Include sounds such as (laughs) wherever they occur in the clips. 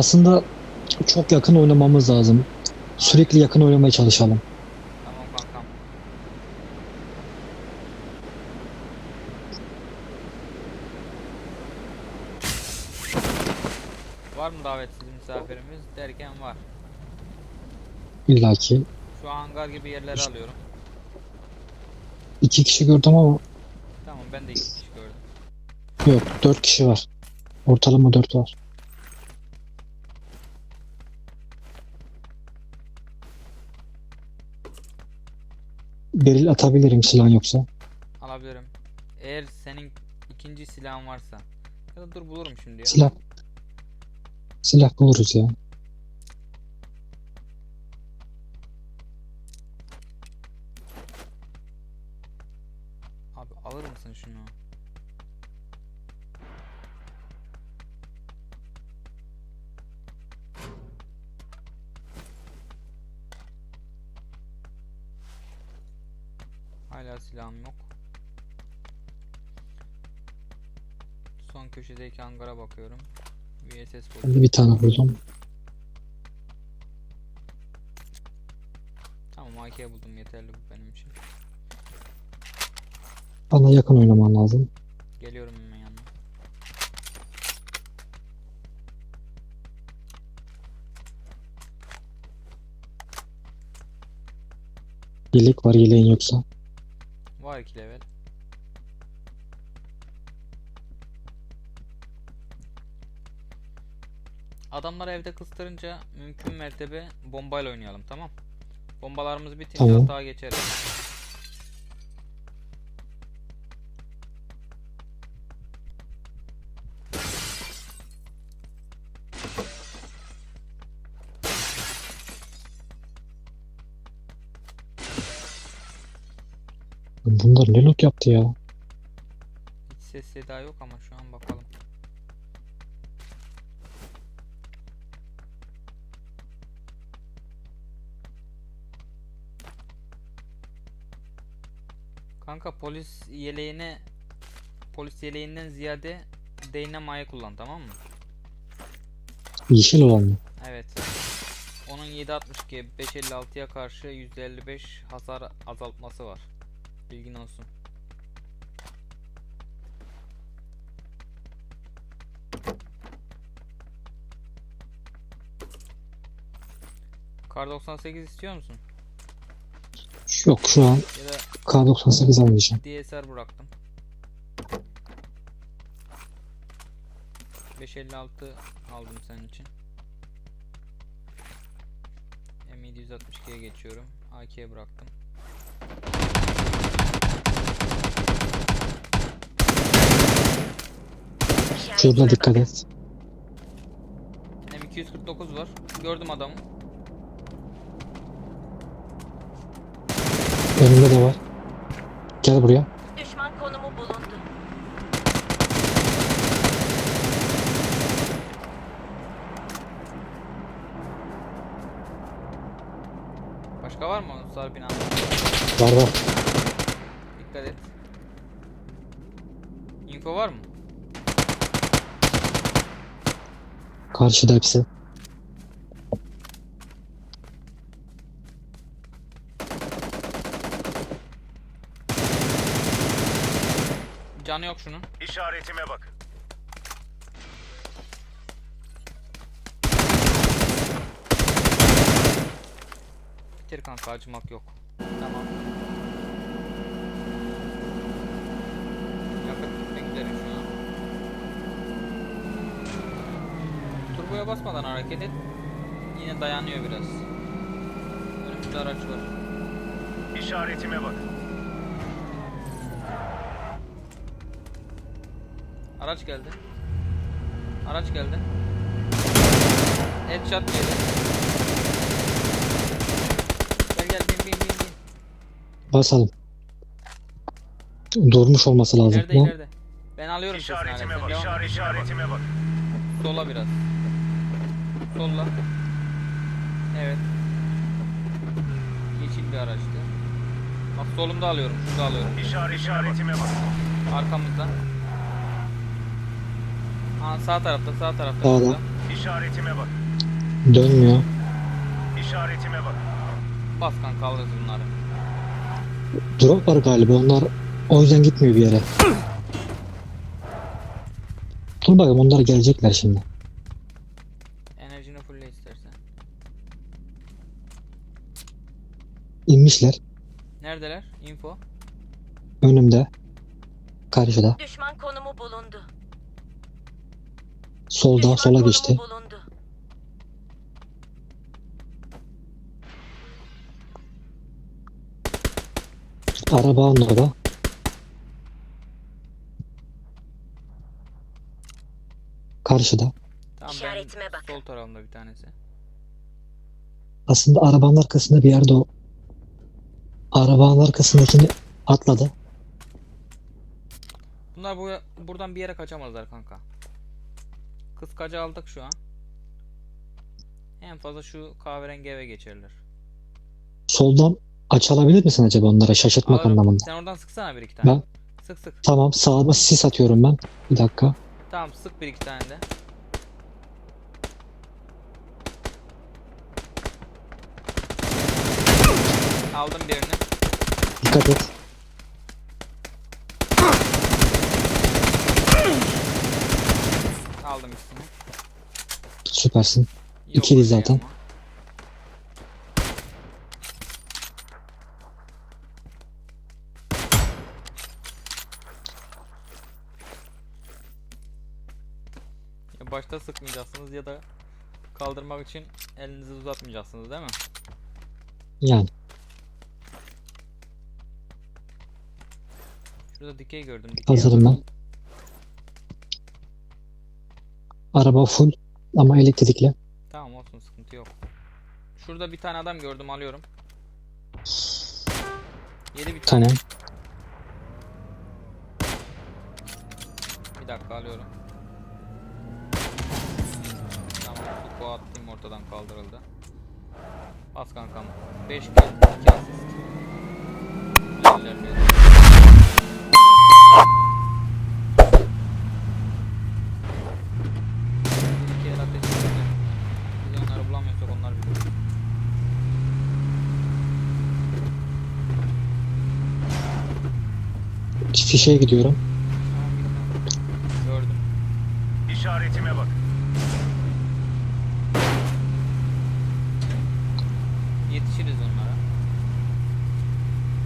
Aslında çok yakın oynamamız lazım. Sürekli yakın oynamaya çalışalım. Tamam kankam. Var mı davetsiz misafirimiz derken var. İlla ki. Şu hangar gibi yerleri alıyorum. iki kişi gördüm ama Tamam ben de iki kişi gördüm. yok dört kişi var. Ortalama dört var. Beril atabilirim silah yoksa. Alabilirim. Eğer senin ikinci silahın varsa. Ya da dur bulurum şimdi ya. Silah. Silah buluruz ya. Abi alır silahım yok. Son köşedeki hangara bakıyorum. VSS buldum. bir tane buldum. Tamam AK buldum yeterli bu benim için. Bana yakın oynaman lazım. Geliyorum hemen yanına. Yelek var yeleğin yoksa. 2 level. Adamları evde kıstırınca mümkün mertebe bombayla oynayalım tamam. Bombalarımız bitince Tamam. hata geçeriz. Bunlar ne loot yaptı ya? Hiç ses seda yok ama şu an bakalım. Kanka polis yeleğine polis yeleğinden ziyade Dynamite'ı kullan tamam mı? Yeşil olan mı? Evet. Onun 7.62 5.56'ya karşı %55 hasar azaltması var. Bilgin olsun. Kar 98 istiyor musun? Yok şu an Ya da K98 almayacağım. DSR bıraktım. 556 aldım senin için. M762'ye geçiyorum. AK'ye bıraktım. Şurada dikkat et. M249 var. Gördüm adamı. Önümde de var. Gel buraya. Düşman konumu bulundu. Başka var mı sarı binada? Var var. Dikkat et. Info var mı? Karşıda hepsi. Canı yok şunun. İşaretime bak. Bitir kanka acımak yok. Tamam. Yakıt gitmek üzere şu an. Turboya basmadan hareket et. Yine dayanıyor biraz. Önümüzde araç var. İşaretime bak. Araç geldi. Araç geldi. Headshot yedi. Gel gel bin bin bin bin. Basalım. Durmuş olması lazım. İleride ileride. Ben alıyorum sesini. İşaretime bak. işaretime bak. Sola biraz. Solla. Evet. Yeşil bir araçtı. Bak solumda alıyorum. Şurada alıyorum. İşaret, işaretime bak. Arkamızda. Aa, sağ tarafta sağ tarafta. Sağda. şurada. İşaretime bak. Dönmüyor. İşaretime bak. Bas kanka alırız bunları. Drop var galiba onlar o yüzden gitmiyor bir yere. Dur bakayım onlar gelecekler şimdi. Enerjini fulle istersen. İnmişler. Neredeler? Info. Önümde. Karşıda. Düşman konumu bulundu. Solda Düşman sola konumu geçti. bulundu. Araba onun orada. Karşıda. Tamam İşaretime ben bak. sol tarafımda bir tanesi. Aslında arabanın arkasında bir yerde o. Arabanın arkasındakini atladı. Bunlar bu buradan bir yere kaçamazlar kanka. Kıskacı aldık şu an. En fazla şu kahverengi eve geçerler. Soldan açılabilir misin acaba onlara şaşırtmak Alırım. anlamında? Sen oradan sıksana bir iki tane. Ben- Sık sık. Tamam sağıma sis atıyorum ben. Bir dakika. Tamam sık bir iki tane de. Aldım birini. Dikkat et. Aldım ikisini. Süpersin. Yok İkili zaten. Ya başta sıkmayacaksınız ya da kaldırmak için elinizi uzatmayacaksınız değil mi? Yani. Şurada dikey gördüm. Dikey Hazırım ben. Araba full ama elektrikli. Tamam olsun sıkıntı yok. Şurada bir tane adam gördüm alıyorum. Yedi bir tane. Tamam. Bir dakika alıyorum. Tamam bu attım ortadan kaldırıldı. Bas kankam. 5 kill 2 asist. İlerliyoruz. İki el ateş ediyor. Biz onları bulamıyorsak onlar bilir. Fişeye gidiyorum. Gördüm. İşaretime bak. Yetişiriz onlara.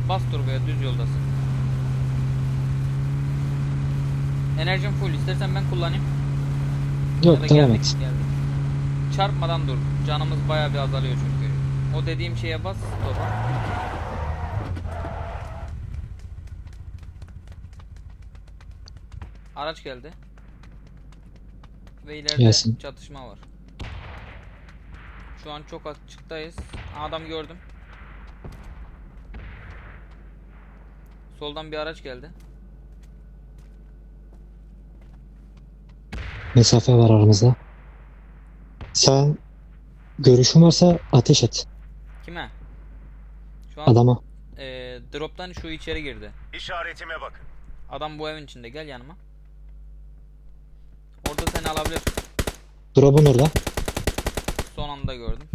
Bas turboya düz yoldasın. Enerjim full. İstersen ben kullanayım. Ya Yok da devam et. Çarpmadan dur. Canımız bayağı bir azalıyor çünkü. O dediğim şeye bas. Topa. Araç geldi. Ve ileride Gelsin. çatışma var. Şu an çok açıktayız. Adam gördüm. Soldan bir araç geldi. Mesafe var aramızda. Sen görüşün varsa ateş et Kime? Şu an adama. eee, drop'tan şu içeri girdi. İşaretime bak. Adam bu evin içinde. Gel yanıma. Orada seni alabilir. Drop'un orada. Son anda gördüm.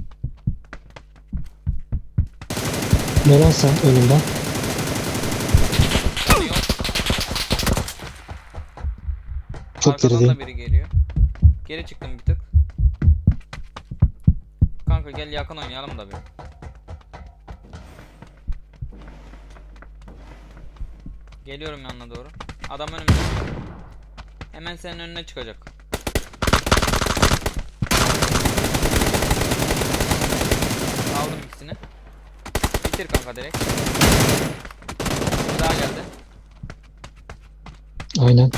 Nolan sen önümden. Çok Arkadan gerideyim. da biri geliyor. Geri çıktım bir tık. Kanka gel yakın oynayalım da bir. Geliyorum yanına doğru. Adam önümde. Hemen senin önüne çıkacak. Aldım ikisini. Bitir kanka direkt. Bir daha geldi. Aynen.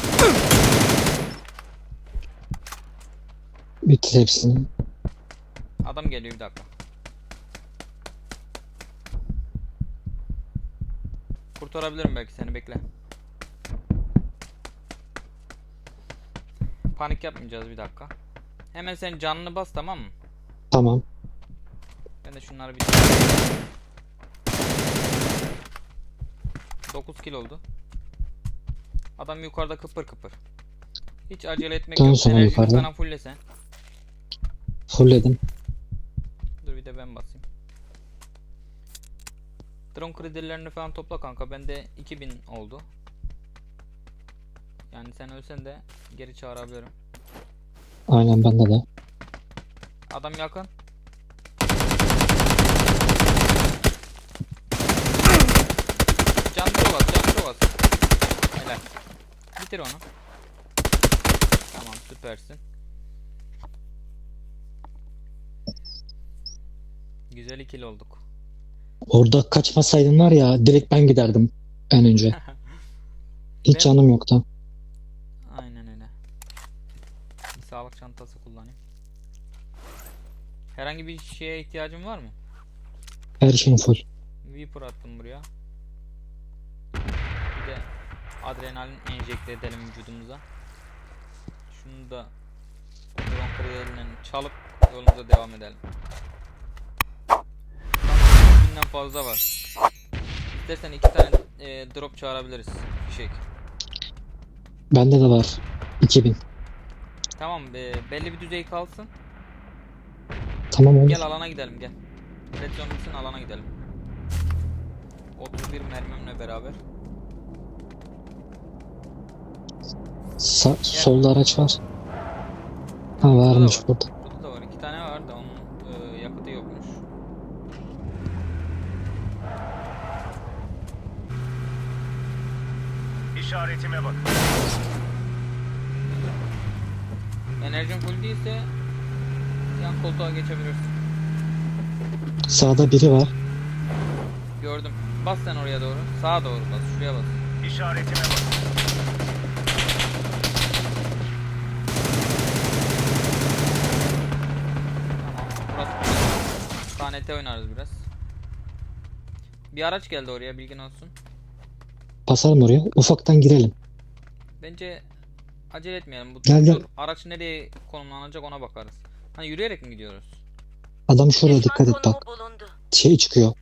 Bitir hepsini. Adam geliyor bir dakika. Kurtarabilirim belki seni bekle. Panik yapmayacağız bir dakika. Hemen senin canını bas tamam mı? Tamam. Ben de şunları bir 9 kill oldu. Adam yukarıda kıpır kıpır. Hiç acele etmek Dön yok. sana Enerjini yukarıda. sana fulle sen. Fullledim. Dur bir de ben basayım. Drone kredilerini falan topla kanka. Bende 2000 oldu. Yani sen ölsen de geri çağırabilirim. Aynen bende de. Adam yakın. Canı çok az, canı çok az. Helal. Bitir onu. Tamam süpersin. Güzel ikili olduk. Orada kaçmasaydım var ya direkt ben giderdim en önce. (laughs) Hiç Ben- canım yoktu. Aynen öyle. Bir sağlık çantası kullanayım. Herhangi bir şeye ihtiyacın var mı? Her şeyim full. Viper attım buraya. Bir de adrenalin enjekte edelim vücudumuza. Şunu da kariyerinden çalıp yolumuza devam edelim. Binden fazla var. İstersen iki tane e, drop çağırabiliriz. Fişek. Bende de var. 2000. Tamam e, belli bir düzey kalsın. Tamam olur. Gel alana gidelim gel. Red alana gidelim. 31 mermimle beraber. Sa- solda araç var. Ha varmış var. burada. Burada da var. iki tane var da onun e, yakıtı yokmuş. İşaretime bakın. Enerjin full değilse yan koltuğa geçebilirsin. Sağda biri var. Gördüm. Bas sen oraya doğru. Sağa doğru bas. Şuraya bas. İşaretime bakın. Tamam. KNT oynarız biraz. Bir araç geldi oraya bilgin olsun. Basalım oraya. Ufaktan girelim. Bence acele etmeyelim. Bu Gel, gel. araç nereye konumlanacak ona bakarız. Hani yürüyerek mi gidiyoruz? Adam şuraya Düşman dikkat et bak. bulundu. Şey çıkıyor.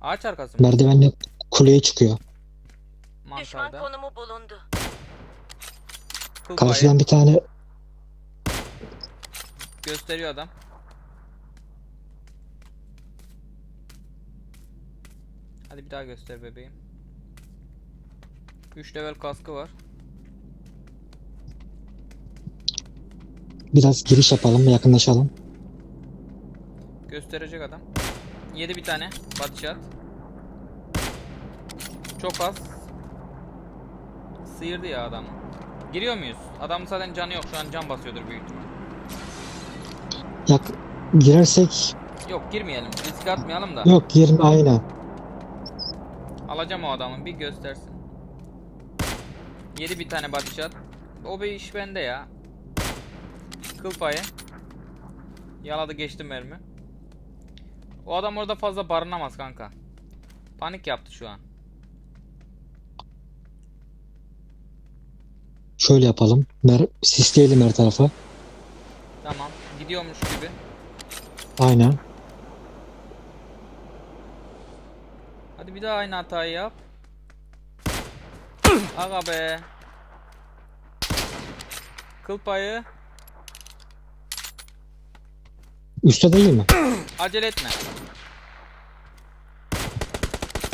Ağaç arkası mı? Merdivenle kuleye çıkıyor. Düşman Mantarda. konumu bulundu. Kıl Karşıdan bir tane gösteriyor adam. Hadi bir daha göster bebeğim. 3 level kaskı var. biraz giriş yapalım yakınlaşalım. Gösterecek adam. Yedi bir tane shot. Çok az. Sıyırdı ya adamı. Giriyor muyuz? Adamın zaten canı yok. Şu an can basıyordur büyük ihtimal. Yak girersek Yok girmeyelim. Risk atmayalım da. yok 20 aynen. Alacağım o adamı bir göstersin. Yedi bir tane shot. O bir iş bende ya. Kıl payı. Yaladı geçti mermi. O adam orada fazla barınamaz kanka. Panik yaptı şu an. Şöyle yapalım. Mer sisleyelim her tarafa. Tamam. Gidiyormuş gibi. Aynen. Hadi bir daha aynı hatayı yap. Aga be. Kıl payı. Üstte değil mi? Acele etme.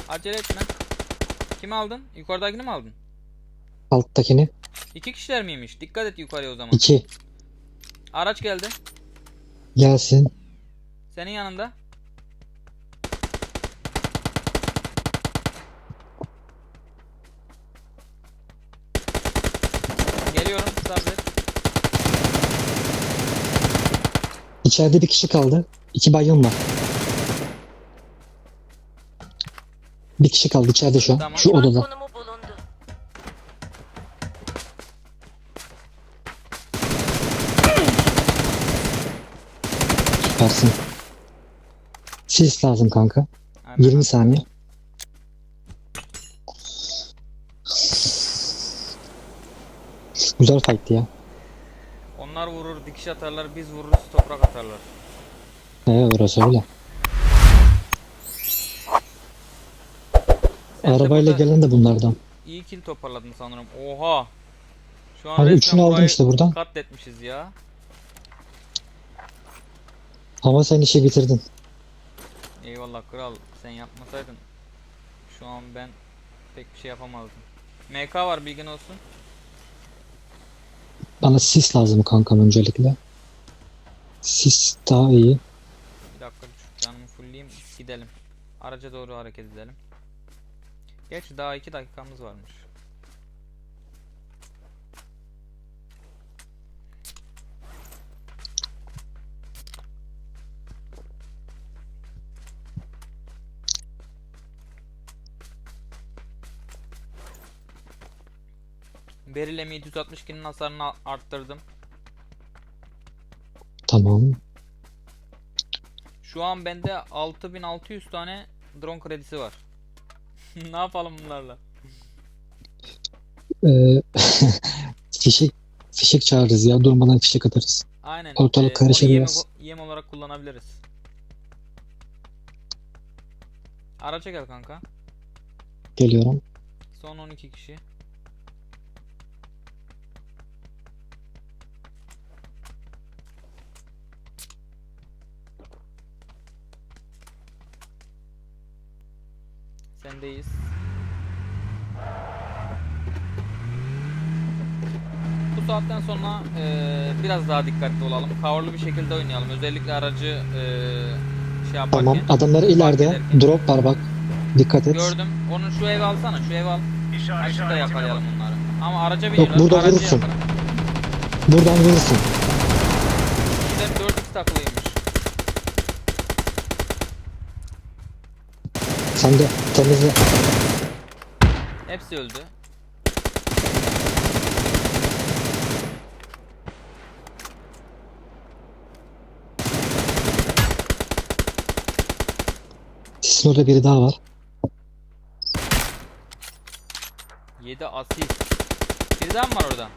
Acele etme. Kimi aldın? Yukarıdakini mi aldın? Alttakini. İki kişiler miymiş? Dikkat et yukarıya o zaman. 2. Araç geldi. Gelsin. Senin yanında. Geliyorum sabret. İçeride bir kişi kaldı. İki baygın var. Bir kişi kaldı içeride şu an. Tamam. Şu odada. konumu bulundu. Süpersin. Sis lazım kanka. Hemen 20 saniye. Güzel fight'ti ya. Onlar vurur, dikiş atarlar, biz vururuz, toprak atarlar. He orası öyle. Sen Arabayla burada gelen de bunlardan. iyi kill toparladın sanırım. Oha. Şu an Hani resmen üçünü aldım burayı işte buradan. Katletmişiz ya. Ama sen işi bitirdin. Eyvallah kral. Sen yapmasaydın şu an ben pek bir şey yapamazdım. MK var bilgin olsun. Bana sis lazım kankam öncelikle. Sis daha iyi. Bir dakika canımı fullleyeyim gidelim. Araca doğru hareket edelim. Gerçi daha 2 dakikamız varmış. Beril M762'nin hasarını arttırdım. Tamam. Şu an bende 6600 tane drone kredisi var. (laughs) ne yapalım bunlarla? Ee, (laughs) fişek fişek çağırırız ya. Durmadan fişek atarız. Aynen. Ortalık e, karışır yem, yem olarak kullanabiliriz. Araca gel kanka. Geliyorum. Son 12 kişi. Sendeyiz. Bu saatten sonra eee, biraz daha dikkatli olalım. Coverlı bir şekilde oynayalım. Özellikle aracı eee, şey yaparken. Tamam. Adamlar ileride. Drop var bak. Dikkat et. Gördüm. Onu şu eve alsana. Şu eve al. İşaretime yakalayalım bakın. onları. Ama araca biniyorlar. burada aracı vurursun. Buradan vurursun. Bizden 4x takılıymış. Sen de temizle. Hepsi öldü. Sisin orada biri daha var. 7 asist. Bir daha mı var orada?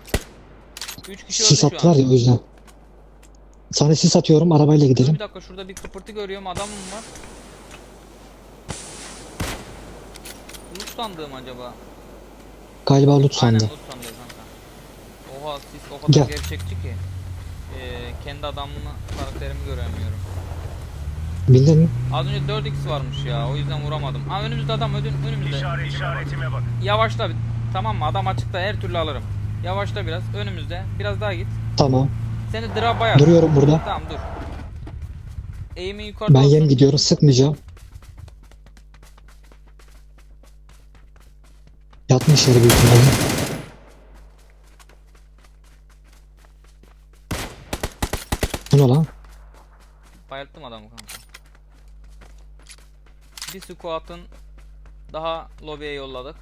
3 kişi öldü Sis şu attılar an. ya o yüzden. Sana sis atıyorum. Arabayla Dur gidelim. bir dakika şurada bir kıpırtı görüyorum. Adam mı var? Loot sandığım acaba? Galiba loot Aynen sandı. loot sandığı kanka. Oha sis o kadar Gel. gerçekçi ki. Ee, kendi adamımı karakterimi göremiyorum. Bildin mi? Az önce 4x varmış ya o yüzden vuramadım. Aa önümüzde adam önüm, önümüzde. İşaret, işaretime bakın. Yavaşla bir. Tamam mı? Adam açıkta her türlü alırım. Yavaşla biraz. Önümüzde. Biraz daha git. Tamam. Seni drop'a yaz. Duruyorum burada. Tamam dur. Eğimi yukarıda Ben yem gidiyorum. Sıkmayacağım. Yatmış yere büyük ihtimalle. Bu ne lan? Bayılttım adamı kanka. Bir squat'ın daha lobiye yolladık.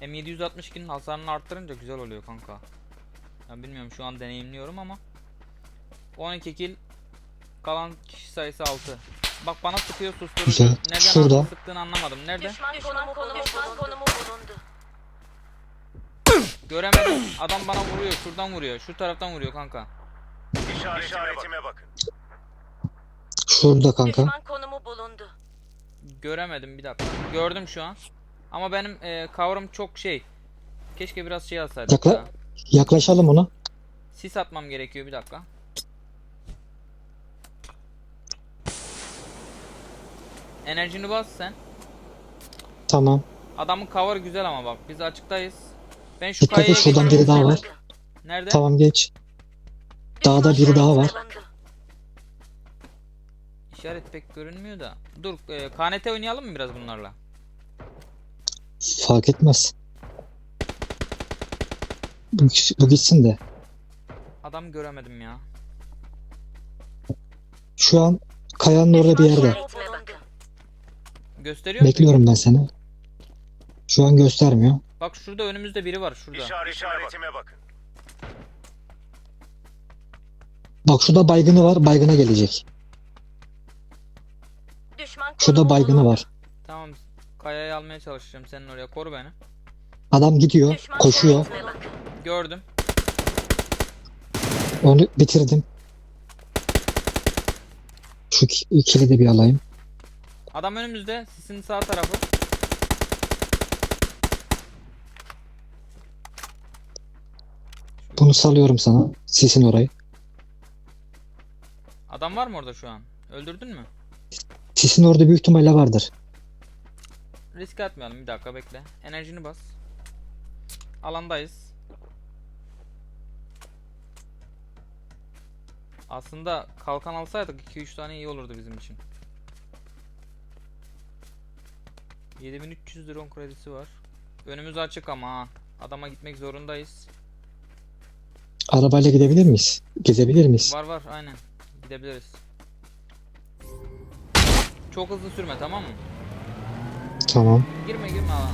M762'nin hasarını arttırınca güzel oluyor kanka. Ben bilmiyorum şu an deneyimliyorum ama 12 kill kalan kişi sayısı 6. Bak bana sıkıyor susturucu. Güzel. Neden Şurada. sıktığını anlamadım. Nerede? Düşman konumu konumu düşman konumu bulundu. Göremedim. Adam bana vuruyor. Şuradan vuruyor. Şu taraftan vuruyor kanka. İşaret, işaretime bakın. Şurada kanka. Düşman konumu bulundu. Göremedim bir dakika. Gördüm şu an. Ama benim e, cover'ım çok şey. Keşke biraz şey alsaydık Yakla- ya. Yaklaşalım ona. Sis atmam gerekiyor bir dakika. Enerjini bas sen. Tamam. Adamın cover güzel ama bak biz açıktayız. Ben şu Dikkat et, kayaya şuradan geçiyorum. biri daha var. Nerede? Tamam geç. Dağda biri daha var. İşaret pek görünmüyor da. Dur e, KNT oynayalım mı biraz bunlarla? Fark etmez. Bu, bu gitsin de. Adam göremedim ya. Şu an kayanın orada bir yerde. Gösteriyor mu? Bekliyorum ben seni. Şu an göstermiyor. Bak şurada önümüzde biri var şurada. İşaret, işaretime bakın. Bak şurada baygını var. Baygına gelecek. Düşman Şurada baygını var. Tamam. Kayayı almaya çalışacağım senin oraya. Koru beni. Adam gidiyor. Düşman Koşuyor. Gördüm. Onu bitirdim. Şu iki- ikili de bir alayım. Adam önümüzde. Sisin sağ tarafı. Bunu salıyorum sana. Sisin orayı. Adam var mı orada şu an? Öldürdün mü? Sisin orada büyük ihtimalle vardır. Risk atmayalım bir dakika bekle. Enerjini bas. Alandayız. Aslında kalkan alsaydık 2-3 tane iyi olurdu bizim için. 7300 drone kredisi var. Önümüz açık ama ha. Adama gitmek zorundayız. Arabayla gidebilir miyiz? Gezebilir miyiz? Var var aynen. Gidebiliriz. Çok hızlı sürme tamam mı? Tamam. Girme girme alan.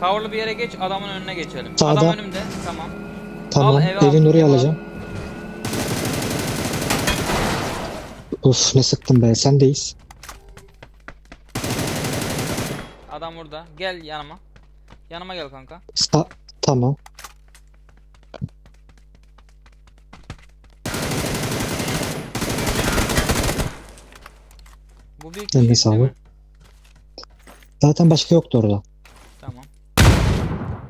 Coverlı bir yere geç adamın önüne geçelim. Sağda. Adam önümde tamam. Tamam. eve al, Evin oraya eve al. alacağım. Uf ne sıktım be. Sendeyiz. Adam burada. Gel yanıma. Yanıma gel kanka. Sa tamam. Bu bir Eline kişi değil mi? Zaten başka yoktu orada. Tamam.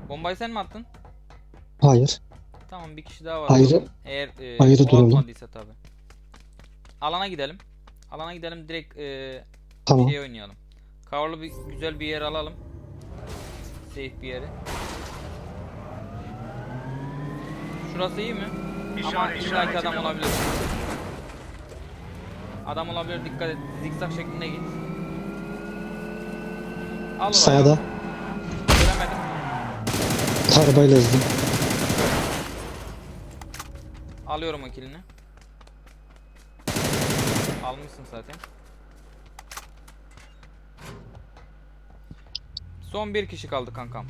Bombayı sen mi attın? Hayır. Tamam bir kişi daha var. Ayrı- Eğer e, ayrı o duralım. atmadıysa tabi. Alana gidelim. Alana gidelim direkt e, Tamam. şey oynayalım. Coverlı bir güzel bir yer alalım. Safe bir yeri. Şurası iyi mi? Ama İşaret, illaki işaretime adam olabilir. Adam olabilir dikkat et. Zikzak şeklinde git. Al oraya. Sağda. Göremedim. Arabayla ezdim. Alıyorum o kilini. Almışsın zaten. Son bir kişi kaldı kankam.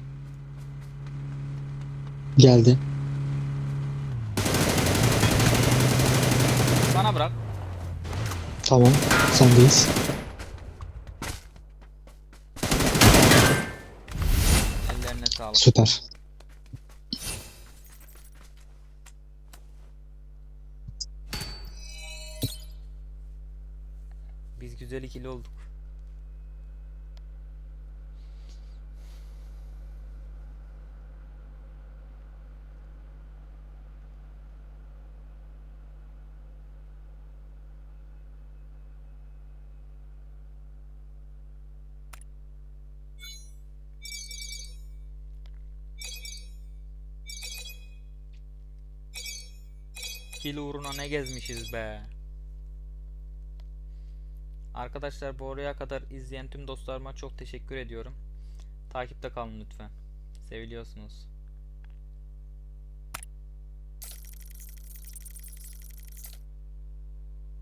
Geldi. Bana bırak. Tamam. Sendeyiz. Ellerine sağlık. Süper. Biz güzel ikili olduk. Kill uğruna ne gezmişiz be. Arkadaşlar bu oraya kadar izleyen tüm dostlarıma çok teşekkür ediyorum. Takipte kalın lütfen. Seviliyorsunuz.